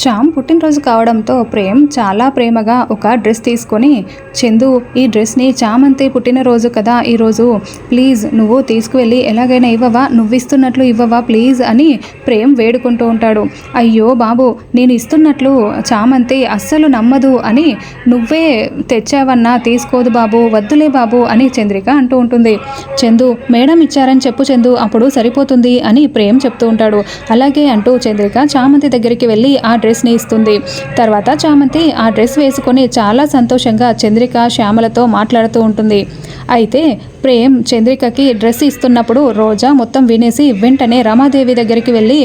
శ్యామ్ పుట్టినరోజు కావడంతో ప్రేమ్ చాలా ప్రేమగా ఒక డ్రెస్ తీసుకొని చందు ఈ డ్రెస్ని చామంతి పుట్టినరోజు కదా ఈరోజు ప్లీజ్ నువ్వు తీసుకువెళ్ళి ఎలాగైనా ఇవ్వవా నువ్వు ఇస్తున్నట్లు ఇవ్వవా ప్లీజ్ అని ప్రేమ్ వేడుకుంటూ ఉంటాడు. అయ్యో బాబు నేను ఇస్తున్నట్లు చామంతి అస్సలు నమ్మదు అని నువ్వే తెచ్చావన్నా తీసుకోదు బాబు వద్దులే బాబు అని చంద్రిక అంటూ ఉంటుంది. చందు మేడం ఇచ్చారని చెప్పు చందు అప్పుడు సరిపోతుంది అని ప్రేమ్ చెప్తూ ఉంటాడు. అలాగే అంటూ చంద్రిక చామంతి దగ్గరికి వెళ్ళి ఆ డ్రెస్ డ్రెస్ని ఇస్తుంది. తర్వాత చామంతి ఆ డ్రెస్ వేసుకొని చాలా సంతోషంగా చంద్రిక శ్యామలతో మాట్లాడుతూ ఉంటుంది. అయితే ప్రేమ్ చంద్రికకి డ్రెస్ ఇస్తున్నప్పుడు రోజా మొత్తం వినేసి వెంటనే రమాదేవి దగ్గరికి వెళ్ళి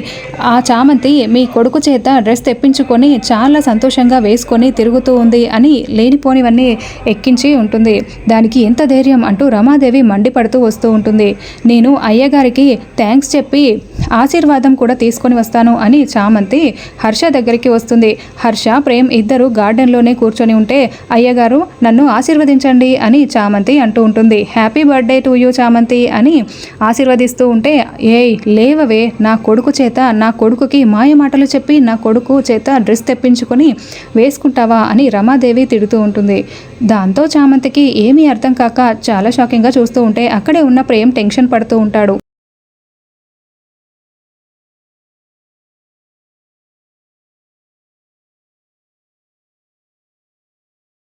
ఆ చామంతి మీ కొడుకు చేత డ్రెస్ తెప్పించుకొని చాలా సంతోషంగా వేసుకొని తిరుగుతూ ఉంది అని లేనిపోనివన్నీ ఎక్కించి ఉంటుంది. దానికి ఎంత ధైర్యం అంటూ రమాదేవి మండిపడుతూ వస్తూ ఉంటుంది. నేను అయ్యగారికి థ్యాంక్స్ చెప్పి ఆశీర్వాదం కూడా తీసుకొని వస్తాను అని చామంతి హర్ష దగ్గరికి వస్తుంది. హర్ష ప్రేమ్ ఇద్దరు గార్డెన్లోనే కూర్చొని ఉంటే అయ్యగారు నన్ను ఆశీర్వదించండి అని చామంతి అంటూ ఉంటుంది. హ్యాపీ బర్త్డే టు యూ చామంతి అని ఆశీర్వదిస్తూ ఉంటే ఏయ్ లేవవే నా కొడుకు చేత నా కొడుకుకి మాయ మాటలు చెప్పి నా కొడుకు చేత డ్రెస్ తెప్పించుకొని వేసుకుంటావా అని రమాదేవి తిడుతూ ఉంటుంది. దాంతో చామంతికి ఏమీ అర్థం కాక చాలా షాకింగ్గా చూస్తూ ఉంటే అక్కడే ఉన్న ప్రేమ్ టెన్షన్ పడుతూ ఉంటాడు.